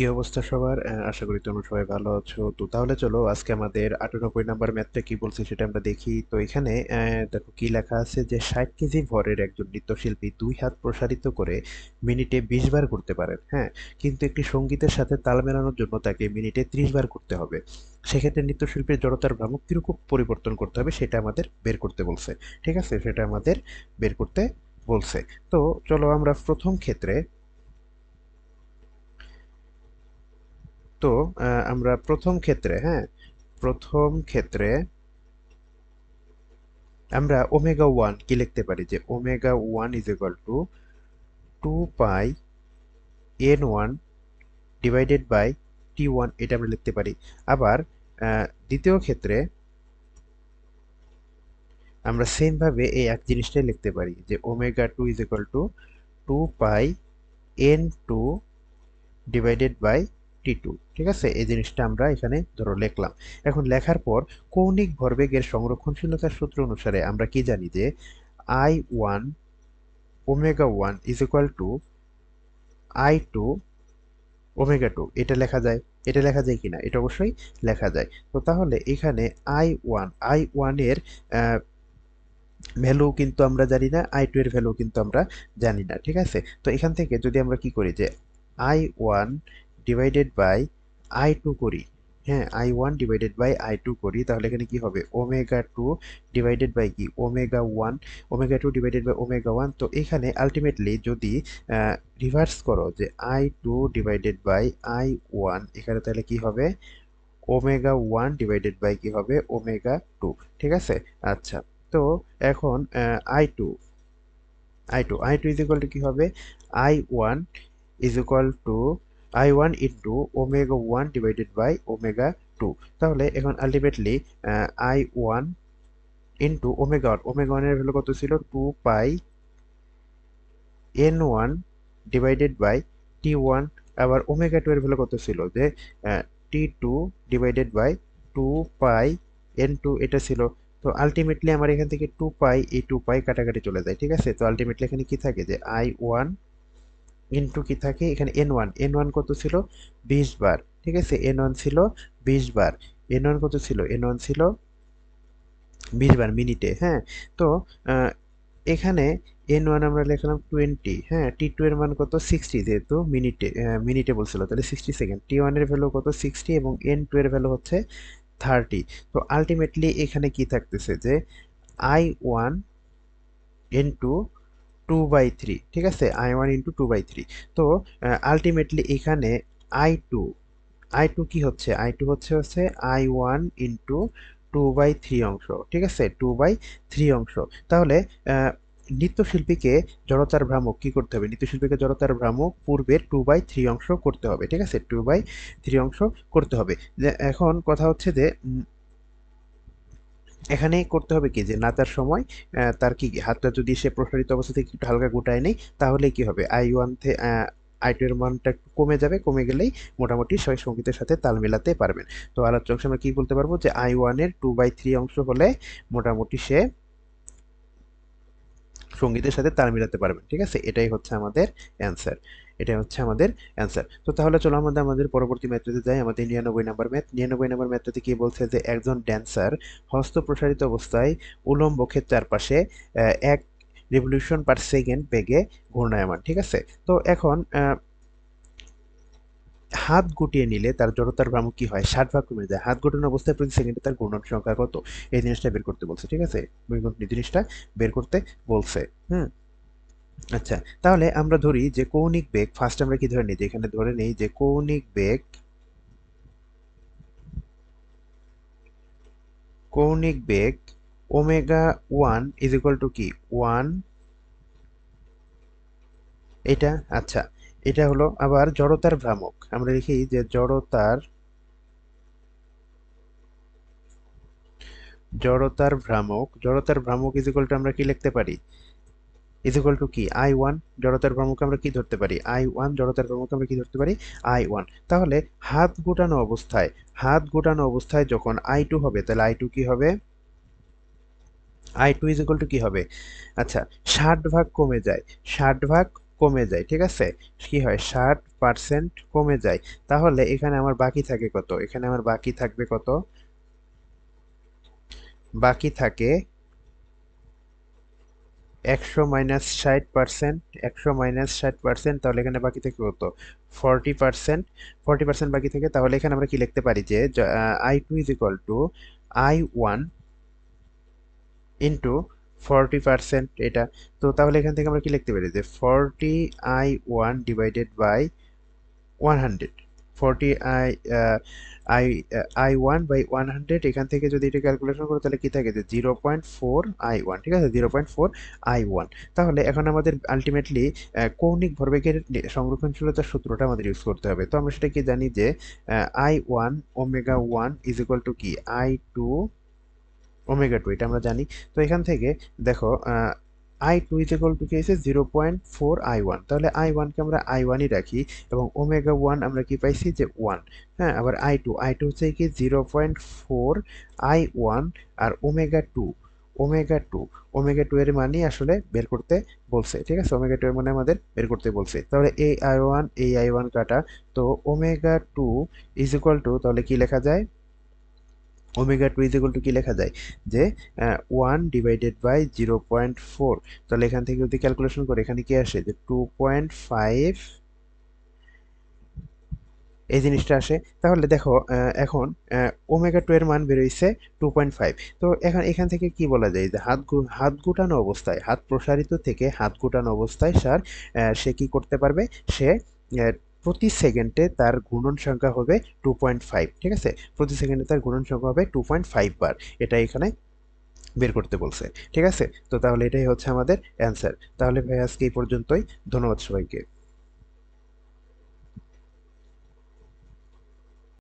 কি অবস্থা সবার? আশা করি তোমরা সবাই ভালো আছো। তো তাহলে চলো, আজকে আমাদের আটানব্বই নাম্বার ম্যাথটা কি বলছে সেটা আমরা দেখি। তো এখানে দেখো কি লেখা আছে যে, ষাট কেজি ভরের একজন নৃত্যশিল্পী দুই হাত প্রসারিত করে মিনিটে বিশ বার করতে পারেন হ্যাঁ? কিন্তু একটি সঙ্গীতের সাথে তাল মেলানোর জন্য তাকে মিনিটে ত্রিশ বার করতে হবে। সেক্ষেত্রে নৃত্যশিল্পীর জড়তার ভ্রামক কীরকম পরিবর্তন করতে হবে, সেটা আমাদের বের করতে বলছে। ঠিক আছে? সেটা আমাদের বের করতে বলছে। তো চলো আমরা প্রথম ক্ষেত্রে তো আহ, আমরা প্রথম ক্ষেত্রে হ্যাঁ? প্রথম ক্ষেত্রে আমরা ওমেগা ওয়ান কি লিখতে পারি? যে omega one is equal to two pi N one divided by T one এটা আমরা লিখতে পারি। আবার আহ, দ্বিতীয় ক্ষেত্রে আমরা সেম ভাবে এই এক জিনিসটাই লিখতে পারি যে omega two is equal to two pi N two divided by T two ঠিক আছে? এই জিনিসটা আমরা এখানে ধরো লিখলাম। এখন লেখার পর কৌণিক ভরবেগের সংরক্ষণশীলতার সূত্র অনুসারে আমরা কি জানি যে I one omega one is equal to I two omega two এটা লেখা যায়? এটা লেখা যায় কিনা? এটা অবশ্যই লেখা যায়। তো তাহলে এখানে আই ওয়ান আই ওয়ানের ভ্যালু কিন্তু আমরা জানি না আই টু এর ভ্যালু কিন্তু আমরা জানি না, ঠিক আছে? তো এখান থেকে যদি আমরা কি করি যে I one divided by I two করি। হ্যাঁ I one divided by I two করি, তাহলে এখানে কি হবে? ওমেগা টু ডিভাইডেড বাই কি? Omega one omega two divided by omega one তো এখানে আলটিমেটলি যদি রিভার্স করো যে I two divided by I one এখানে তাহলে কি হবে? ওমেগা ওয়ান ডিভাইডেড বাই কি হবে? ওমেগা টু ঠিক আছে? আচ্ছা তো এখন I two I two I two is equal to কি হবে? I one is equal to I one into omega one divided by omega two তাহলে এখন ultimately I one into omega one omega ওয়ানের ভ্যালু কত ছিল? Two pi N one divided by T one আবার omega two এর value কত ছিল? যে T two divided by two pi N two এটা ছিল। তো আলটিমেটলি আমার এখান থেকে টু পাই এই টু পাই কাটাকাটি চলে যায়, ঠিক আছে? তো আলটিমেটলি এখানে কি থাকে? যে আই ওয়ান ইন্টু কি থাকে? এখানে এন ওয়ান এন ওয়ান কত ছিল? বিশ বার। ঠিক আছে? এন ওয়ান ছিল বিশ বার। এন ওয়ান কত ছিল? এন ওয়ান ছিল বিশ বার মিনিটে হ্যাঁ? তো এখানে এন ওয়ান আমরা লিখলাম টোয়েন্টি হ্যাঁ? টি টু এর মান কত? সিক্সটি যেহেতু মিনিটে মিনিটে বলছিল। তাহলে সিক্সটি সেকেন্ড টি ওয়ানের ভ্যালু কত? সিক্সটি এবং এন টু এর ভ্যালু হচ্ছে থার্টি তো আলটিমেটলি এখানে কি থাকতেছে? যে I one into two by three ঠিক আছে? I one into two by three তো আলটিমেটলি এখানে আই টু আই টু কী হচ্ছে? আই টু হচ্ছে হচ্ছে I one into two by three অংশ, ঠিক আছে? টু বাই থ্রি অংশ। তাহলে নৃত্যশিল্পীকে জড়তার ভ্রামক কী করতে হবে? নৃত্যশিল্পীকে জড়তার ভ্রামক পূর্বের টু বাই থ্রি অংশ করতে হবে, ঠিক আছে? টু বাই থ্রি অংশ করতে হবে। এখন কথা হচ্ছে যে এখানে করতে হবে কি? যে নাচার সময় তার কি হাতটা যদি সে প্রসারিত অবস্থা থেকে একটু হালকা গোটায় নেই তাহলে কি হবে? আই ওয়ান থেকে আই টু এর মানটা একটু কমে যাবে, কমে গেলেই মোটামুটি সবাই সঙ্গীতের সাথে তাল মেলাতে পারবেন। তো আলোচ্য অংশে আমরা কি বলতে পারব? যে আই ওয়ানের টু বাই থ্রি অংশ হলে মোটামুটি সে সঙ্গীতের সাথে তাল মিলাতে পারবেন, ঠিক আছে? এটাই হচ্ছে আমাদের অ্যান্সার। এটাই হচ্ছে আমাদের অ্যান্সার তো তাহলে চলো আমাদের আমাদের পরবর্তী ম্যাথটাতে যাই। আমাদের নিরানব্বই নাম্বার ম্যাথ নিরানব্বই নাম্বার ম্যাথটাতে কি বলছে যে একজন ড্যান্সার হস্ত প্রসারিত অবস্থায় উলম্ব ক্ষেত চারপাশে এক রেভলিউশন পার সেকেন্ড বেগে ঘূর্ণায়মান, ঠিক আছে? তো এখন হাত গুটিয়ে নিলে তার জড়তার ভ্রামক কি হয়? ষাট ভাগ কমে যায়। হাত গুটানো অবস্থায় প্রতি সেকেন্ডে তার ঘূর্ণন সংখ্যা কত? এই জিনিসটা বের করতে বলছে, ঠিক আছে? জিনিসটা বের করতে বলছে, হুম? আচ্ছা তাহলে আমরা ধরি যে কৌণিক বেগ ফার্স্ট আমরা কি ধরে নিই? এখানে ধরে নেই যে কৌণিক বেগ কৌণিক বেগ omega one is equal to কি? ওয়ান। এটা আচ্ছা এটা হলো আবার জড়তার ভ্রামক। আমরা লিখি যে জড়তার জড়তার ভ্রামক জড়তার ভ্রামক ইজ ইকুয়াল টু আমরা কি লিখতে পারি? ইজ ইকুয়াল টু কি? আই ওয়ান জড়তার ভ্রামক আমরা কি ধরতে পারি? আই ওয়ান জড়তার ভ্রামক আমরা কি ধরতে পারি? আই ওয়ান তাহলে হাত গোটানো অবস্থায়, হাত গোটানো অবস্থায় যখন আই টু হবে, তাহলে আই টু কি হবে? I two is equal to কি হবে? আচ্ছা ষাট ভাগ কমে যায়, ষাট ভাগ কমে যায়, ঠিক আছে? কি হয়? ষাট পার্সেন্ট কমে যায়। তাহলে এখানে আমার বাকি থাকে কত? এখানে আমার বাকি থাকবে কত? বাকি থাকে একশো মাইনাস ষাট পার্সেন্ট, একশো মাইনাস ষাট পার্সেন্ট, তাহলে এখানে বাকি থাকে কত? Forty percent. ফর্টি পার্সেন্ট বাকি থাকে, তাহলে এখানে আমরা কি লিখতে পারি যে I two is equal to I one into forty percent এটা। তো তাহলে এখান থেকে আমরা কি লিখতে পারি যে, forty I one divided by one hundred. Forty I I I one by one hundred এখান থেকে যদি এটা ক্যালকুলেশন করো, তাহলে কি থাকে? যে zero point four I one ঠিক আছে? Zero point four I one তাহলে এখন আমাদের আলটিমেটলি কৌণিক ভরবেগের সংরক্ষণশীলতার সূত্রটা আমাদের ইউজ করতে হবে। তো আমরা সেটা কি জানি যে I one omega one is equal to কি? আই টু ওমেগা টু এটা আমরা জানি। তো এখান থেকে দেখো I two is equal to কি হয়েছে zero point four I one তাহলে আই ওয়ানকে আমরা আই ওয়ানই রাখি এবং ওমেগা ওয়ান আমরা কি পাইছি যে ওয়ান হ্যাঁ আবার আই টু আই টু হচ্ছে কি zero point four I one R omega two omega two omega two এর মানই আসলে বের করতে বলছে, ঠিক আছে? ওমেগা টু এর মানে আমাদের বের করতে বলছে। তাহলে এই আই ওয়ান এই আই ওয়ান কাটা, তো omega two is equal to তাহলে কি লেখা যায়? Omega two is equal to কি লেখা যায়? যে one divided by zero point four তাহলে এখান থেকে যদি ক্যালকুলেশন করে, এখানে কি আসে? যে টু পয়েন্ট ফাইভ এই জিনিসটা আসে। তাহলে দেখো এখন ওমেগা টু এর মান বেরোইছে টু পয়েন্ট ফাইভ তো এখন এখান থেকে কি বলা যায়? যে, হাত হাত গুটানো অবস্থায়, হাত প্রসারিত থেকে হাত গুটানো অবস্থায় সার সে কি করতে পারবে? সে প্রতি সেকেন্ডে তার গুণন সংখ্যা হবে টু পয়েন্ট ফাইভ ঠিক আছে? প্রতি সেকেন্ডে তার গুণন সংখ্যা হবে টু পয়েন্ট ফাইভ বার। এটা এখানে বের করতে বলছে, ঠিক আছে? তো তাহলে এটাই হচ্ছে আমাদের অ্যান্সার তাহলে ভাই, আজকে এই পর্যন্তই। ধন্যবাদ সবাইকে।